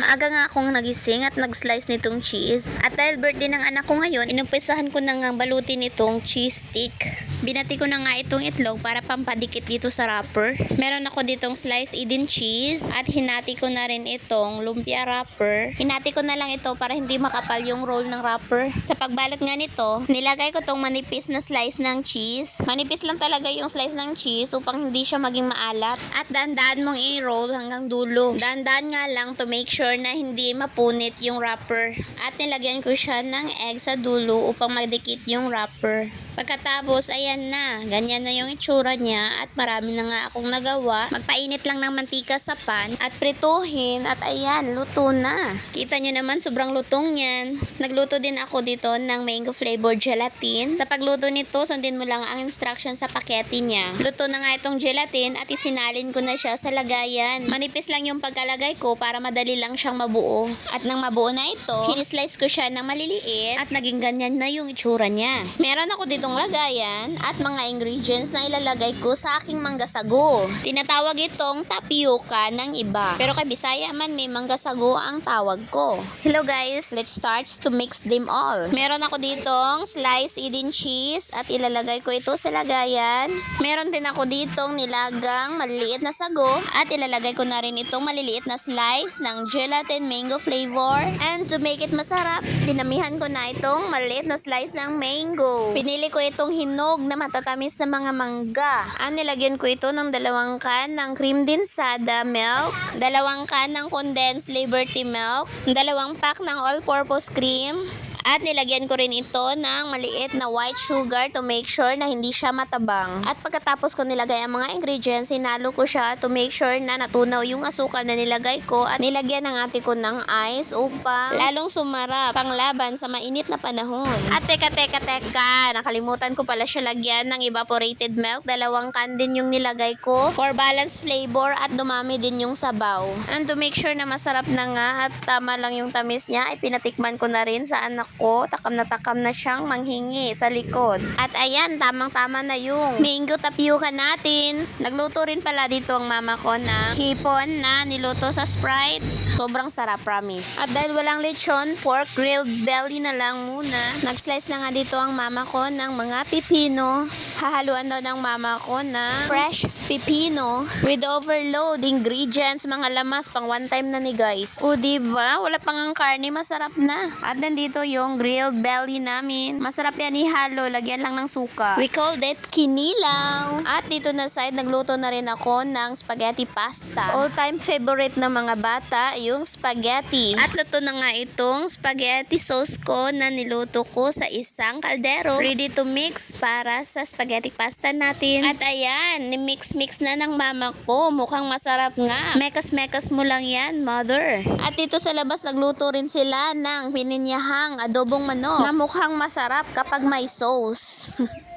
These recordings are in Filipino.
Maaga nga akong nagising at nag-slice nitong cheese. At dahil birthday ng anak ko ngayon, inumpisahan ko na nga balutin itong cheese stick. Binati ko na nga itong itlog para pampadikit dito sa wrapper. Meron ako ditong sliced Eden cheese at hinati ko na rin itong lumpia wrapper. Hinati ko na lang ito para hindi makapal yung roll ng wrapper. Sa pagbalot nga nito, nilagay ko tong manipis na slice ng cheese. Manipis lang talaga yung slice ng cheese upang hindi siya maging maalat. At dahan-dahan mong i-roll hanggang dulo. Dahan-dahan nga lang to make sure na hindi mapunit yung wrapper. At nilagyan ko siya ng egg sa dulo upang magdikit yung wrapper. Pagkatapos, ayan na. Ganyan na yung itsura niya at marami na nga akong nagawa. Magpainit lang ng mantika sa pan at prituhin at ayan, luto na. Kita nyo naman, sobrang lutong yan. Nagluto din ako dito ng mango flavored gelatin. Sa pagluto nito, sundin mo lang ang instruction sa pakete niya. Luto na nga itong gelatin at isinalin ko na siya sa lagayan. Manipis lang yung pagkalagay ko para madali lang siyang mabuo. At nang mabuo na ito, hinislice ko siya ng maliliit at naging ganyan na yung itsura niya. Meron ako ditong lagayan at mga ingredients na ilalagay ko sa aking manggasago. Tinatawag itong tapioca ng iba. Pero kay Bisaya man may manggasago ang tawag ko. Hello guys, let's start to mix them all. Meron ako ditong sliced Eden cheese at ilalagay ko ito sa lagayan. Meron din ako ditong nilagang maliliit na sago at ilalagay ko na rin itong maliliit na slice ng gelatin mango flavor. And to make it masarap, dinamihan ko na itong maliliit na slice ng mango. Pinili ko itong hinog na matatamis na mga mangga. Ang nilagyan ko ito ng dalawang can ng cream dinsada milk, dalawang can ng condensed Liberty milk, dalawang pack ng all-purpose cream, at nilagyan ko rin ito ng maliit na white sugar to make sure na hindi siya matabang. At pagkatapos ko nilagay ang mga ingredients, sinalo ko siya to make sure na natunaw yung asukal na nilagay ko at nilagyan ng ate ko ng ice upang lalong sumarap panglaban sa mainit na panahon. At teka, teka, teka, nakalimutan ko pala siya lagyan ng evaporated milk. Dalawang can din yung nilagay ko for balanced flavor at dumami din yung sabaw. And to make sure na masarap na nga at tama lang yung tamis niya, ay pinatikman ko na rin sa anak ko. Takam na takam na siyang manghingi sa likod. At ayan, tamang-tama na yung mango tapioca natin. Nagluto rin pala dito ang mama ko na hipon na niluto sa Sprite. Sobrang sarap, promise. At dahil walang lechon, pork grilled belly na lang muna. Nag-slice na nga dito ang mama ko ng mga pipino. Hahaluan daw ng mama ko na fresh pipino with overload ingredients, mga lamas, pang one time na ni guys. O diba? Wala pang ang karne, masarap na. At nandito yung grilled belly namin. Masarap yan ihalo, lagyan lang ng suka. We called it kinilaw. At dito na side, nagluto na rin ako ng spaghetti pasta. All time favorite ng mga bata, yung spaghetti. At luto na nga itong spaghetti sauce ko na niluto ko sa isang kaldero. Ready to mix para sa spaghetti pasta natin. At ayan, ni-mix-mix na ng mama ko. Mukhang masarap nga. Mekas-mekas mo lang yan, mother. At dito sa labas, nagluto rin sila ng pininyahang adobong manok na mukhang masarap kapag may sauce.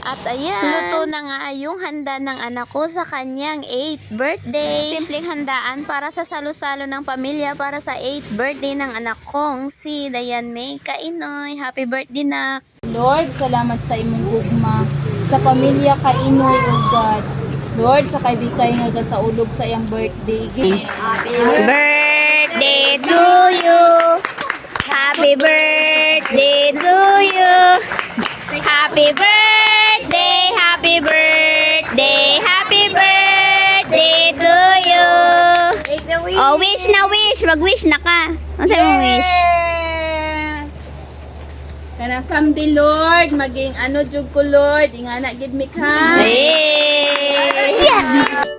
At ayan, luto na nga yung handa ng anak ko sa kanyang 8th birthday. Simpleng handaan para sa salo-salo ng pamilya para sa 8th birthday ng anak kong si Dayan May Kainoy. Happy birthday na! Lord, salamat sa imong gugma sa pamilya Kainoy o God. Lord, sa kaibikay nga sa ulog sa iyang birthday. Happy birthday to you! Happy birthday to you! Happy birthday! Happy birthday! Happy birthday to you! Oh, wish na wish! Mag-wish na ka. Ano sa'yo wish? Kana someday Lord, maging ano jud ko Lord, ingana gid mi ka. Yes!